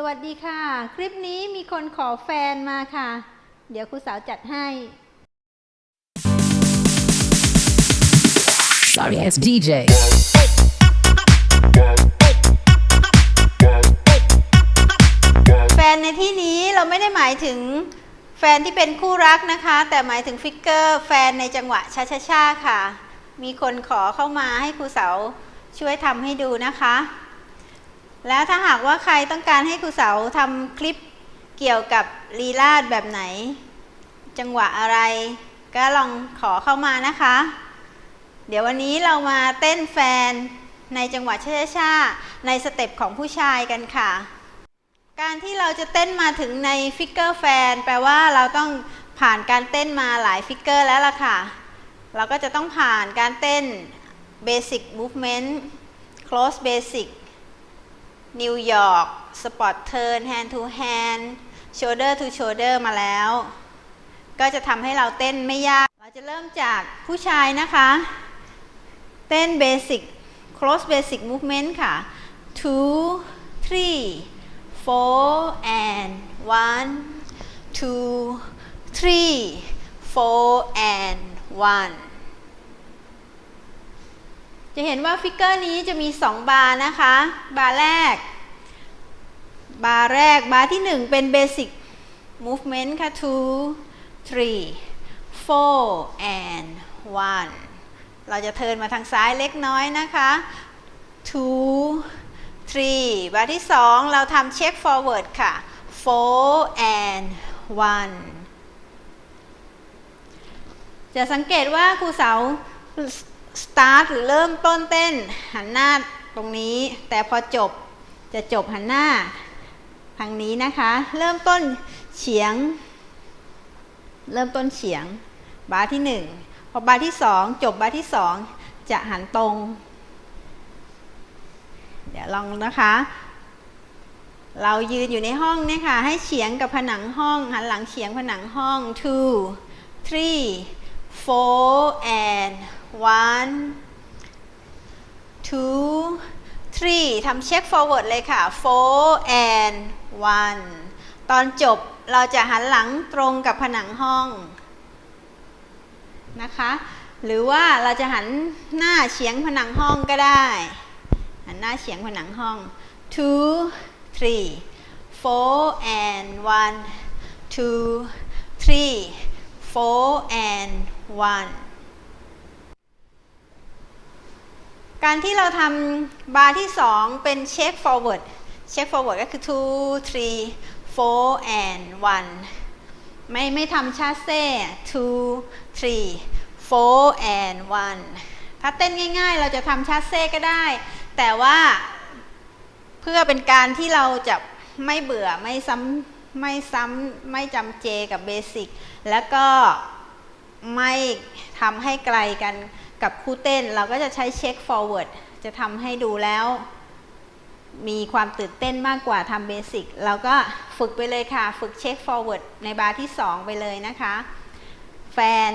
สวัสดีค่ะ คลิปนี้มีคนขอแฟนมาค่ะ เดี๋ยวครูสาวจัดให้ Sorry ass DJ. แฟนในที่นี้เราไม่ได้หมายถึงแฟนที่เป็นคู่รักนะคะ แต่หมายถึงฟิกเกอร์แฟนในจังหวะชาชาชาค่ะ มีคนขอเข้ามาให้ครูเสาช่วยทำให้ดูนะคะ แล้วถ้าหากว่าใครต้องการให้ครูเสาทำคลิปเกี่ยวกับลีลาดแบบไหน จังหวะอะไร ก็ลองขอเข้ามานะคะ เดี๋ยววันนี้เรามาเต้นแฟนในจังหวะชาชาชาในสเต็ปของผู้ชายกันค่ะ การที่เราจะเต้นมาถึงในฟิกเกอร์แฟนแปลว่าเราต้องผ่านการเต้นมาหลายฟิกเกอร์แล้วล่ะค่ะ เราก็จะต้องผ่านการเต้น Basic Movement Close Basic นิวยอร์กสปอร์ตเทิร์นแฮนด์ทูแฮนด์โชเดอร์ทูโชเดอร์มาแล้ว ก็จะทำให้เราเต้นไม่ยาก เราจะเริ่มจากผู้ชายนะคะ เต้นเบสิกคลอสเบสิกมูฟเมนต์ค่ะ two three four and one two three four and one จะเห็นว่าฟิกเกอร์นี้จะมี 2 บาร์นะคะ บาร์แรก บาร์แรก บาร์ที่ 1 เป็น Basic Movement ค่ะ two three four and one เราจะเทินมาทางซ้ายเล็กน้อยนะคะ two three บาร์ที่ 2 เราทำเช็ค forward ค่ะ four and one จะสังเกตว่าครูเสา start หรือเริ่มต้นเต้นหันหน้าตรงนี้ แต่พอจบจะจบหันหน้าทางนี้นะคะ เริ่มต้นเฉียง เริ่มต้นเฉียง บาร์ที่หนึ่งพอบาร์ที่สองจบบาร์ที่สองจะหันตรง เดี๋ยวลองนะคะ เรายืนอยู่ในห้องเนี่ยค่ะ ให้เฉียงกับผนังห้อง หันหลังเฉียงผนังห้อง two three four and one two three ทำเช็ค forward เลยค่ะ four and one ตอนจบเราจะหันหลังตรงกับผนังห้องนะคะ หรือว่าเราจะหันหน้าเฉียงผนังห้องก็ได้ หันหน้าเฉียงผนังห้อง two three four and one two three four and one การที่เราทำบาร์ที่ 2 เป็นเช็ค forward เช็ค forward ก็คือ two three four and one ไม่ไม่ทำชาเซ่ two three four and one ถ้าเต้นง่ายๆ เราจะทำชาเซ่ก็ได้ แต่ว่าเพื่อเป็นการที่เราจะไม่เบื่อไม่ซ้ำไม่ซ้ำไม่จำเจกับเบสิกแล้วก็ไม่ทำให้ไกลกัน กับคู่เต้นเราก็จะใช้เช็ค forward จะทำให้ดูแล้ว มีความตื่นเต้นมากกว่าทำเบสิกเราก็ฝึกไปเลยค่ะ ฝึกเช็ค forward ในบาร์ที่ 2 ไปเลยนะคะ แฟน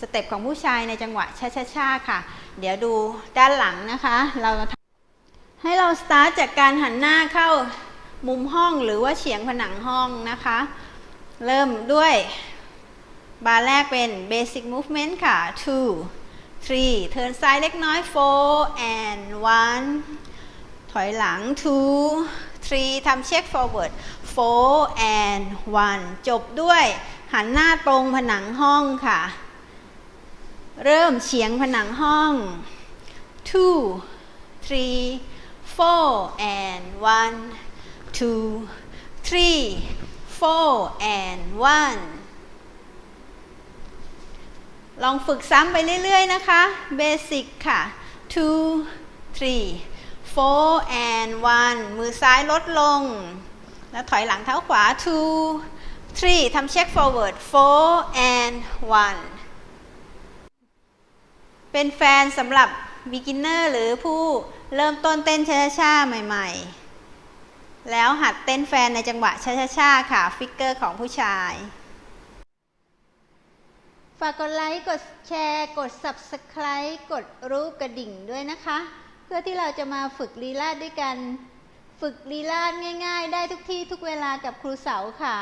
สเต็ปของผู้ชายในจังหวะช้าๆค่ะ เดี๋ยวดูด้านหลังนะคะ เราให้เราสตาร์ทจากการหันหน้าเข้ามุมห้องหรือว่าเฉียงผนังห้องนะคะ เริ่มด้วยบาร์แรกเป็น basic movement ค่ะ two three เทิร์นซ้ายเล็กน้อย four and one ถอยหลัง two three ทำเช็ค forward four and one จบด้วยหันหน้าตรงผนังห้องค่ะ เริ่มเฉียงผนังห้อง two three four and one two three four and one ลองฝึกซ้ำไปเรื่อย ๆ นะคะ Basic ค่ะ two three four and one มือซ้ายลดลง แล้วถอยหลังเท้าขวา two three ทำเช็ค forward four and one เป็นแฟนสำหรับ beginner หรือผู้เริ่มต้นเต้นช้าๆใหม่ ๆ แล้วหัดเต้นแฟนในจังหวะช้าๆค่ะ ฟิกเกอร์ของผู้ชาย ฝากกดไลค์ กดแชร์ กด subscribe กดรูปกระดิ่งด้วยนะคะ เพื่อที่เราจะมาฝึกลีลาดด้วยกัน ฝึกลีลาดง่าย ๆ ได้ทุกที่ทุกเวลากับครูเสาค่ะ